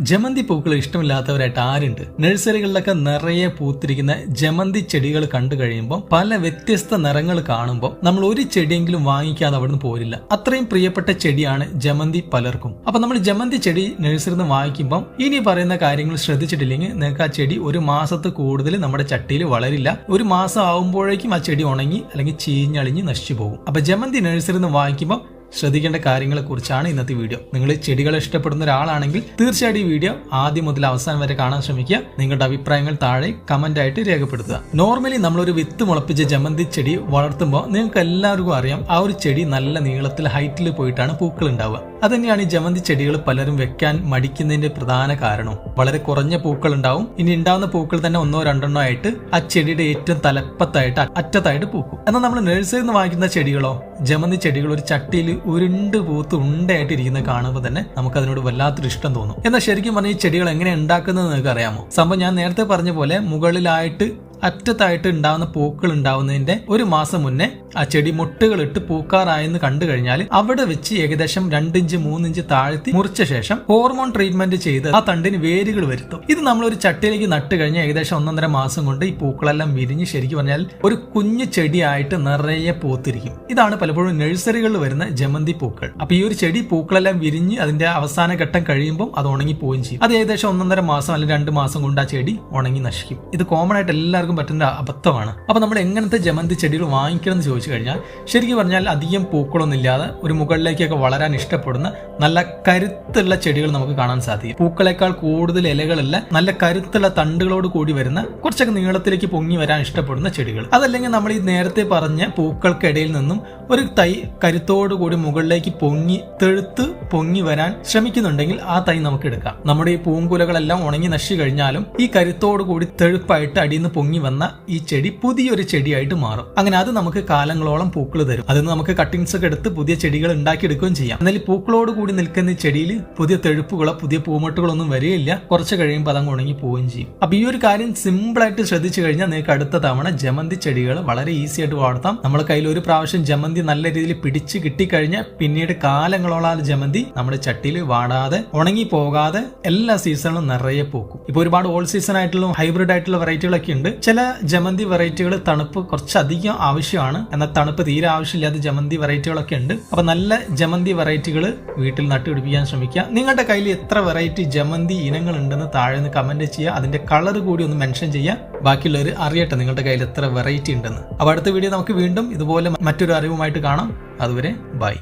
ജമന്തി പൂക്കൾ ഇഷ്ടമില്ലാത്തവരായിട്ട് ആരുണ്ട്? നഴ്സറികളിലൊക്കെ നിറയെ പൂത്തിരിക്കുന്ന ജമന്തി ചെടികൾ കണ്ടു കഴിയുമ്പോൾ പല വ്യത്യസ്ത നിറങ്ങൾ കാണുമ്പോൾ നമ്മൾ ഒരു ചെടിയെങ്കിലും വാങ്ങിക്കാതെ അവിടുന്ന് പോരില്ല. അത്രയും പ്രിയപ്പെട്ട ചെടിയാണ് ജമന്തി പലർക്കും. അപ്പൊ നമ്മൾ ജമന്തി ചെടി നഴ്സറിയിൽ നിന്ന് വാങ്ങിക്കുമ്പോൾ ഇനി പറയുന്ന കാര്യങ്ങൾ ശ്രദ്ധിച്ചിട്ടില്ലെങ്കിൽ നിങ്ങൾക്ക് ആ ചെടി ഒരു മാസത്ത് കൂടുതൽ നമ്മുടെ ചട്ടിയിൽ വളരില്ല. ഒരു മാസം ആവുമ്പോഴേക്കും ആ ചെടി ഉണങ്ങി അല്ലെങ്കിൽ ചീഞ്ഞളിഞ്ഞ് നശിച്ചു പോകും. അപ്പൊ ജമന്തി നഴ്സറിയിൽ നിന്ന് വാങ്ങിക്കുമ്പോൾ ശ്രദ്ധിക്കേണ്ട കാര്യങ്ങളെ കുറിച്ചാണ് ഇന്നത്തെ വീഡിയോ. നിങ്ങൾ ചെടികൾ ഇഷ്ടപ്പെടുന്ന ഒരാളാണെങ്കിൽ തീർച്ചയായിട്ടും ഈ വീഡിയോ ആദ്യം മുതൽ അവസാനം വരെ കാണാൻ ശ്രമിക്കുക. നിങ്ങളുടെ അഭിപ്രായങ്ങൾ താഴെ കമന്റ് ആയിട്ട് രേഖപ്പെടുത്തുക. നോർമലി നമ്മളൊരു വിത്ത് മുളപ്പിച്ച ജമന്തി ചെടി വളർത്തുമ്പോൾ നിങ്ങൾക്ക് എല്ലാവർക്കും അറിയാം ആ ഒരു ചെടി നല്ല നീളത്തിൽ ഹൈറ്റിൽ പോയിട്ടാണ് പൂക്കൾ ഉണ്ടാവുക. അതുതന്നെയാണ് ഈ ജമന്തി ചെടികൾ പലരും വെക്കാൻ മടിക്കുന്നതിന്റെ പ്രധാന കാരണം. വളരെ കുറഞ്ഞ പൂക്കൾ ഉണ്ടാവും ഇനി ഉണ്ടാവുന്ന പൂക്കൾ തന്നെ ഒന്നോ രണ്ടെണ്ണോ ആയിട്ട് ആ ചെടിയുടെ ഏറ്റവും തലപ്പത്തായിട്ട് അറ്റത്തായിട്ട് പൂക്കും. എന്നാൽ നമ്മൾ നഴ്സറിയിൽ നിന്ന് വാങ്ങിക്കുന്ന ചെടികളോ ജമന്തി ചെടികൾ ഒരു ചട്ടിയിൽ ഉരുണ്ട് പൂത്ത് ഉണ്ടായിട്ട് ഇരിക്കുന്നത് കാണുമ്പോൾ തന്നെ നമുക്ക് അതിനോട് വല്ലാത്തൊരു ഇഷ്ടം തോന്നും. എന്നാൽ ശരിക്കും പറഞ്ഞാൽ ഈ ചെടികൾ എങ്ങനെ ഉണ്ടാക്കുന്നത് നിങ്ങൾക്ക് അറിയാമോ? സംഭവം ഞാൻ നേരത്തെ പറഞ്ഞ പോലെ മുകളിലായിട്ട് അറ്റത്തായിട്ട് ഉണ്ടാവുന്ന പൂക്കൾ ഉണ്ടാവുന്നതിന്റെ ഒരു മാസം മുന്നേ ആ ചെടി മുട്ടുകൾ ഇട്ട് പൂക്കാറായെന്ന് കണ്ടു കഴിഞ്ഞാൽ അവിടെ വെച്ച് ഏകദേശം രണ്ടിഞ്ച് മൂന്നിഞ്ച് താഴ്ത്തി മുറിച്ച ശേഷം ഹോർമോൺ ട്രീറ്റ്മെന്റ് ചെയ്ത് ആ തണ്ടിന് വേരുകൾ വരുത്തും. ഇത് നമ്മൾ ഒരു ചട്ടിയിലേക്ക് നട്ട് കഴിഞ്ഞാൽ ഏകദേശം ഒന്നൊന്നര മാസം കൊണ്ട് ഈ പൂക്കളെല്ലാം വിരിഞ്ഞ് ശരിക്കും പറഞ്ഞാൽ ഒരു കുഞ്ഞു ചെടിയായിട്ട് നിറയെ പൂത്തിരിക്കും. ഇതാണ് പലപ്പോഴും നഴ്സറികളിൽ വരുന്ന ജമന്തി പൂക്കൾ. അപ്പൊ ഈ ഒരു ചെടി പൂക്കളെല്ലാം വിരിഞ്ഞ് അതിന്റെ അവസാന ഘട്ടം കഴിയുമ്പോൾ അത് ഉണങ്ങി പോവുകയും ചെയ്യും. അത് ഏകദേശം ഒന്നൊന്നര മാസം അല്ലെങ്കിൽ രണ്ട് മാസം കൊണ്ട് ആ ചെടി ഉണങ്ങി നശിക്കും. ഇത് കോമൺ ആയിട്ട് എല്ലാവർക്കും പറ്റുന്ന അബദ്ധമാണ്. അപ്പൊ നമ്മൾ എങ്ങനത്തെ ജമന്തി ചെടികൾ വാങ്ങിക്കണം എന്ന് ചോദിച്ചു കഴിഞ്ഞാൽ ശരിക്കും പറഞ്ഞാൽ അധികം പൂക്കളൊന്നും ഇല്ലാതെ ഒരു മുകളിലേക്കൊക്കെ വളരാൻ ഇഷ്ടപ്പെടുന്ന നല്ല കരുത്തുള്ള ചെടികൾ നമുക്ക് കാണാൻ സാധിക്കും. പൂക്കളേക്കാൾ കൂടുതൽ ഇലകളല്ല നല്ല കരുത്തുള്ള തണ്ടുകളോട് കൂടി വരുന്ന കുറച്ചൊക്കെ നീളത്തിലേക്ക് പൊങ്ങി വരാൻ ഇഷ്ടപ്പെടുന്ന ചെടികൾ. അതല്ലെങ്കിൽ നമ്മൾ ഈ നേരത്തെ പറഞ്ഞ പൂക്കൾക്കിടയിൽ നിന്നും ഒരു തൈ കരുത്തോടു കൂടി മുകളിലേക്ക് പൊങ്ങി തെഴുത്ത് പൊങ്ങി വരാൻ ശ്രമിക്കുന്നുണ്ടെങ്കിൽ ആ തൈ നമുക്ക് എടുക്കാം. നമ്മുടെ ഈ പൂങ്കുലകളെല്ലാം ഉണങ്ങി നശിച്ചു കഴിഞ്ഞാലും ഈ കരുത്തോടു കൂടി തെഴുപ്പായിട്ട് അടിയിൽ നിന്ന് പൊങ്ങി വന്ന ഈ ചെടി പുതിയൊരു ചെടിയായിട്ട് മാറും. അങ്ങനെ അത് നമുക്ക് കാലങ്ങളോളം പൂക്കൾ തരും. അതിൽ നിന്ന് നമുക്ക് കട്ടിങ്സ് ഒക്കെ എടുത്ത് പുതിയ ചെടികൾ ഉണ്ടാക്കിയെടുക്കുകയും ചെയ്യാം. എന്നാൽ പൂക്കളോട് കൂടി നിൽക്കുന്ന ചെടിയിൽ പുതിയ തെഴുപ്പുകളോ പുതിയ പൂമൊട്ടുകളൊന്നും വരികയില്ല. കുറച്ച് കഴിയുമ്പോൾ അതങ്ങ് ഉണങ്ങി പോവുകയും ചെയ്യും. അപ്പൊ ഈ ഒരു കാര്യം സിമ്പിൾ ആയിട്ട് ശ്രദ്ധിച്ചു കഴിഞ്ഞാൽ നിങ്ങൾക്ക് അടുത്ത തവണ ജമന്തി ചെടികൾ വളരെ ഈസി ആയിട്ട് വളർത്താം. നമ്മൾ കയ്യിൽ ഒരു പ്രാവശ്യം ജമന്തി നല്ല രീതിയിൽ പിടിച്ച് കിട്ടിക്കഴിഞ്ഞാൽ പിന്നീട് കാലങ്ങളോളം ആ ജമന്തി നമ്മുടെ ചട്ടിയിൽ വാടാതെ ഉണങ്ങി പോകാതെ എല്ലാ സീസണിലും നിറയെ പൂക്കും. ഇപ്പൊ ഒരുപാട് ഓൾ സീസൺ ആയിട്ടുള്ള ഹൈബ്രിഡ് ആയിട്ടുള്ള വെറൈറ്റികളൊക്കെ ഉണ്ട്. ചില ജമന്തി വെറൈറ്റികൾ തണുപ്പ് കുറച്ചധികം ആവശ്യമാണ്. എന്നാൽ തണുപ്പ് തീരെ ആവശ്യമില്ലാത്ത ജമന്തി വെറൈറ്റികളൊക്കെ ഉണ്ട്. അപ്പൊ നല്ല ജമന്തി വെറൈറ്റികൾ വീട്ടിൽ നട്ടുപിടിപ്പിക്കാൻ ശ്രമിക്കുക. നിങ്ങളുടെ കയ്യിൽ എത്ര വെറൈറ്റി ജമന്തി ഇനങ്ങൾ ഉണ്ടെന്ന് താഴെ നിന്ന് കമന്റ് ചെയ്യുക. അതിന്റെ കളർ കൂടി ഒന്ന് മെൻഷൻ ചെയ്യുക. ബാക്കിയുള്ളവർ അറിയട്ടെ നിങ്ങളുടെ കയ്യിൽ എത്ര വെറൈറ്റി ഉണ്ടെന്ന്. അപ്പൊ അടുത്ത വീഡിയോ നമുക്ക് വീണ്ടും ഇതുപോലെ മറ്റൊരു അറിവുമായിട്ട് കാണാം. അതുവരെ ബൈ